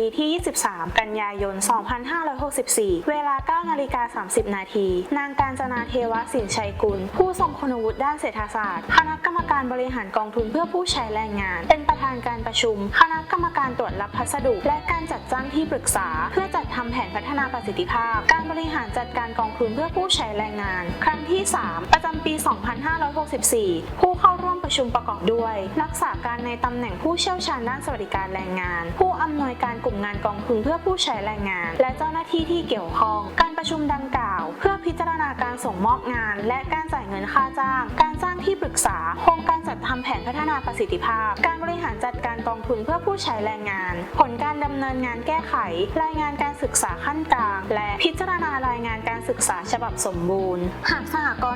ดีที่ 23 กันยายน 2564 เวลา 9 นาฬิกา 30 นาที นางการจนาเทวสินชัยกุล ผู้ทรงคุณวุฒิด้านเศรษฐศาสตร์ คณะกรรมการบริหารกองทุนเพื่อผู้ใช้แรงงาน เป็นประธานการประชุม คณะกรรมการตรวจรับพัสดุ และการจัดจ้างที่ปรึกษา เพื่อจัดทำแผนพัฒนาประสิทธิภาพ การบริหารจัดการกองทุนเพื่อผู้ใช้แรงงาน ครั้งที่ 3 ประจำปี 2564 ผู้เข้าร่วมประชุมประกอบด้วย รักษาการในตำแหน่งผู้เชี่ยวชาญด้านสวัสดิการแรงงาน ผู้อำนวยการกลุ่มงานกองทุนเพื่อผู้ใช้แรงงาน และเจ้าหน้าที่ที่เกี่ยวข้อง การประชุมดังกล่าว เพื่อพิจารณาการส่งมอบงาน และการจ่ายเงินค่าจ้าง การจ้างที่ปรึกษา โครงการจัดทำแผนพัฒนาประสิทธิภาพ การบริหารจัดการกองทุนเพื่อผู้ใช้แรงงาน ผลการดำเนินงานแก้ไข รายงานการศึกษาขั้นกลาง และพิจารณารายงานการศึกษาฉบับสมบูรณ์ หากสหกรณ์